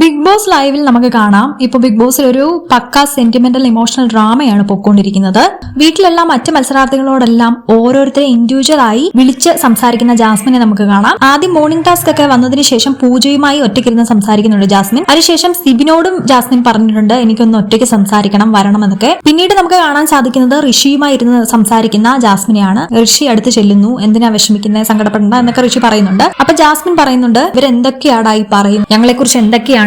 Big boss ലൈവിൽ നമുക്ക് കാണാം. ഇപ്പൊ ബിഗ് ബോസിൽ ഒരു പക്ക സെന്റിമെന്റൽ ഇമോഷണൽ ഡ്രാമയാണ് പൊക്കോണ്ടിരിക്കുന്നത്. വീട്ടിലെല്ലാം മറ്റ് മത്സരാർത്ഥികളോടെല്ലാം ഓരോരുത്തരെ ഇൻഡിവിജ്വൽ ആയി വിളിച്ച് സംസാരിക്കുന്ന ജാസ്മിനെ നമുക്ക് കാണാം. ആദ്യം മോർണിംഗ് ടാസ്ക് ഒക്കെ വന്നതിന് ശേഷം പൂജയുമായി ഒറ്റയ്ക്കിരുന്ന് സംസാരിക്കുന്നുണ്ട് ജാസ്മിൻ. അതിനുശേഷം സിബിനോടും ജാസ്മിൻ പറഞ്ഞിട്ടുണ്ട് എനിക്കൊന്ന് ഒറ്റയ്ക്ക് സംസാരിക്കണം വരണം എന്നൊക്കെ. പിന്നീട് നമുക്ക് കാണാൻ സാധിക്കുന്നത് ഋഷിയുമായി ഇരുന്ന് സംസാരിക്കുന്ന ജാസ്മിനെയാണ്. ഋഷി അടുത്ത് ചെല്ലുന്നു. എന്തിനാ വിഷമിക്കുന്നത് സങ്കടപ്പെടേണ്ട എന്നൊക്കെ ഋഷി പറയുന്നുണ്ട്. അപ്പൊ ജാസ്മിൻ പറയുന്നുണ്ട് ഇവരെന്തൊക്കെയാടായി പറയും ഞങ്ങളെ കുറിച്ച്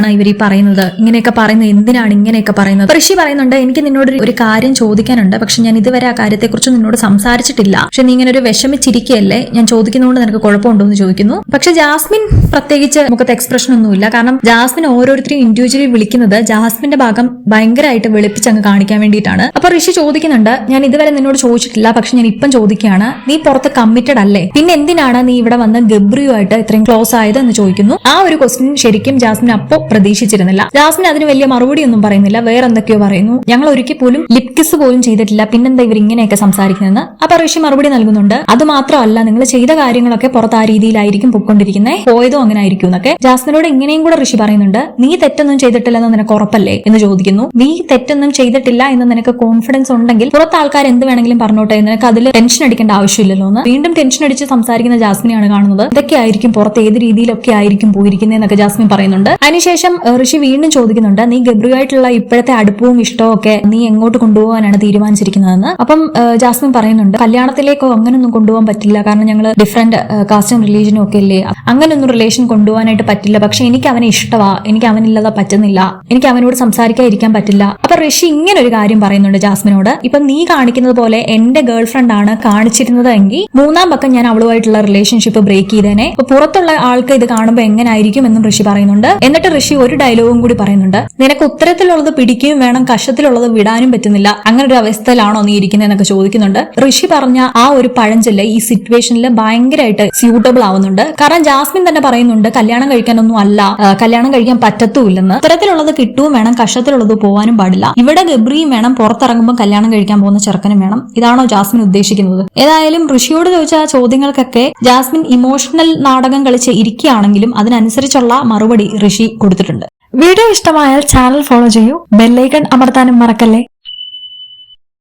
എന്തൊക്കെയാണ് ഇവർ ഈ പറയുന്നത്? ഇങ്ങനെയൊക്കെ പറയുന്നത് എന്തിനാണ് ഇങ്ങനെയൊക്കെ പറയുന്നത്? ഋഷി പറയുന്നുണ്ട് എനിക്ക് നിന്നോട് ഒരു- ഒരു കാര്യം ചോദിക്കാനുണ്ട് പക്ഷെ ഞാൻ ഇതുവരെ ആ കാര്യത്തെക്കുറിച്ച് നിന്നോട് സംസാരിച്ചിട്ടില്ല. പക്ഷെ നീ ഇങ്ങനെ ഒരു വിഷമിച്ചിരിക്കുകയല്ലേ ഞാൻ ചോദിക്കുന്നതുകൊണ്ട് നിനക്ക് കുഴപ്പമുണ്ടോ എന്ന് ചോദിക്കുന്നു. പക്ഷെ ജാസ്മിൻ പ്രത്യേകിച്ച് മുഖത്ത് എക്സ്പ്രഷൻ ഒന്നുമില്ല. കാരണം ജാസ്മിൻ ഓരോരുത്തരെയും ഇൻഡിവിജ്വലി വിളിക്കുന്നത് ജാസ്മിന്റെ ഭാഗം ഭയങ്കരമായിട്ട് വെളുപ്പിച്ചങ്ങ് കാണിക്കാൻ വേണ്ടിയിട്ടാണ്. അപ്പൊ ഋഷി ചോദിക്കുന്നുണ്ട് ഞാൻ ഇതുവരെ നിന്നോട് ചോദിച്ചിട്ടില്ല പക്ഷെ ഞാൻ ഇപ്പം ചോദിക്കുകയാണ്. നീ പുറത്ത് കമ്മിറ്റഡ് അല്ലേ? പിന്നെ എന്തിനാണ് നീ ഇവിടെ വന്ന് ഗബ്രിയുമായിട്ട് ഇത്രയും ക്ലോസ് ആയത് എന്ന് ചോദിക്കുന്നു? ആ ഒരു ക്വസ്റ്റ്യൻ ശരിക്കും ജാസ്മിൻ അപ്പോ പ്രതീക്ഷിച്ചിരുന്നില്ല. ജാസ്മിൻ അതിന് വലിയ മറുപടി ഒന്നും പറയുന്നില്ല. വേറെ എന്തൊക്കെയോ പറയുന്നു. ഞങ്ങൾ ഒരിക്കൽ പോലും ലിപ് കിസ് പോലും ചെയ്തിട്ടില്ല. പിന്നെന്താ ഇവർ ഇങ്ങനെയൊക്കെ സംസാരിക്കുന്നതെന്ന്? അപ്പൊ ഋഷി മറുപടി നൽകുന്നുണ്ട്. അത് മാത്രമല്ല നിങ്ങൾ ചെയ്ത കാര്യങ്ങളൊക്കെ പുറത്ത് ആ രീതിയിലായിരിക്കും പൊക്കൊണ്ടിരിക്കുന്നത് പോയതോ അങ്ങനെ ആയിരിക്കും എന്നൊക്കെ ജാസ്മിനോട് ഇങ്ങനെയും കൂടെ ഋഷി പറയുന്നുണ്ട്. നീ തെറ്റൊന്നും ചെയ്തിട്ടില്ലെന്ന് നിനക്ക് ഉറപ്പല്ലേ? എന്ന് ചോദിക്കുന്നു. നീ തെറ്റൊന്നും ചെയ്തിട്ടില്ല എന്ന് നിനക്ക് കോൺഫിഡൻസ് ഉണ്ടെങ്കിൽ പുറത്ത് ആൾക്കാർ എന്ത് വേണമെങ്കിലും പറഞ്ഞോട്ടെ. നിനക്ക് അതിൽ ടെൻഷൻ അടിക്കേണ്ട ആവശ്യമില്ലല്ലോ എന്ന്. വീണ്ടും ടെൻഷൻ അടിച്ച് സംസാരിക്കുന്ന ജാസ്മിനെയാണ് കാണുന്നത്. ഇതൊക്കെ ആയിരിക്കും പുറത്ത് ഏത് രീതിയിലൊക്കെ ആയിരിക്കും പോയിരിക്കുന്നതെന്നൊക്കെ ജാസ്മിൻ പറയുന്നുണ്ട്. അതിനുശേഷം ഏഹ്, ഋഷി വീണ്ടും ചോദിക്കുന്നുണ്ട് നീ ഗബ്രുവായിട്ടുള്ള ഇപ്പോഴത്തെ അടുപ്പവും ഇഷ്ടവും ഒക്കെ നീ എങ്ങോട്ട് കൊണ്ടുപോകാനാണ് തീരുമാനിച്ചിരിക്കുന്നതെന്ന്? അപ്പം ജാസ്മിൻ പറയുന്നുണ്ട് കല്യാണത്തിലേക്കോ അങ്ങനൊന്നും കൊണ്ടുപോകാൻ പറ്റില്ല. കാരണം ഞങ്ങൾ ഡിഫറെന്റ് കാസ്റ്റും റിലീജനും ഒക്കെ അല്ലേ അങ്ങനൊന്നും റിലേഷൻ കൊണ്ടുപോകാനായിട്ട് പറ്റില്ല. പക്ഷെ എനിക്ക് അവനെ ഇഷ്ടമാ എനിക്ക് അവനില്ലാതെ പറ്റുന്നില്ല. എനിക്ക് അവനോട് സംസാരിക്കാതിരിക്കാൻ പറ്റില്ല. അപ്പൊ ഋഷി ഇങ്ങനെ ഒരു കാര്യം പറയുന്നുണ്ട് ജാസ്മിനോട്. ഇപ്പൊ നീ കാണിക്കുന്നത് പോലെ എന്റെ ഗേൾ ഫ്രണ്ട് ആണ് കാണിച്ചിരുന്നത് എങ്കിൽ മൂന്നാം പക്കം ഞാൻ അവളുമായിട്ടുള്ള റിലേഷൻഷിപ്പ് ബ്രേക്ക് ചെയ്തേനെ. പുറത്തുള്ള ആൾക്ക് ഇത് കാണുമ്പോൾ എങ്ങനായിരിക്കും? എന്നും ഋഷി പറയുന്നുണ്ട്. എന്നിട്ട് ഋഷി ഒരു ഡയലോഗും കൂടി പറയുന്നുണ്ട്. നിനക്ക് ഉത്തരത്തിലുള്ളത് പിടിക്കുകയും വേണം കഷത്തിലുള്ളത് വിടാനും പറ്റുന്നില്ല. അങ്ങനെ ഒരു അവസ്ഥയിലാണോ നീ ഇരിക്കുന്നത് എന്നൊക്കെ ചോദിക്കുന്നുണ്ട്. ഋഷി പറഞ്ഞ ആ ഒരു പഴഞ്ചൊല്ല ഈ സിറ്റുവേഷനിൽ ഭയങ്കരമായിട്ട് സ്യൂട്ടബിൾ ആവുന്നുണ്ട്. കാരണം ജാസ്മിൻ തന്നെ പറയുന്നുണ്ട് കല്യാണം കഴിക്കാനൊന്നും അല്ല കല്യാണം കഴിക്കാൻ പറ്റത്തുമില്ലെന്ന്. ഉത്തരത്തിലുള്ളത് കിട്ടുകയും വേണം കഷത്തിലുള്ളത് പോകാനും പാടില്ല. ഇവിടെ ഗബ്രിയും വേണം പുറത്തിറങ്ങുമ്പോൾ കല്യാണം കഴിക്കാൻ പോകുന്ന ചെറുക്കനും വേണം. ഇതാണോ ജാസ്മിൻ ഉദ്ദേശിക്കുന്നത്. ഏതായാലും ഋഷിയോട് ചോദിച്ച ആ ചോദ്യങ്ങൾക്കൊക്കെ ജാസ്മിൻ ഇമോഷണൽ നാടകം കളിച്ച് ഇരിക്കുകയാണെങ്കിലും അതിനനുസരിച്ചുള്ള മറുപടി ഋഷി കൊടുത്തിട്ടുണ്ട്. വീഡിയോ ഇഷ്ടമായാൽ ചാനൽ ഫോളോ ചെയ്യൂ. ബെല്ലൈക്കൺ അമർത്താനും മറക്കല്ലേ?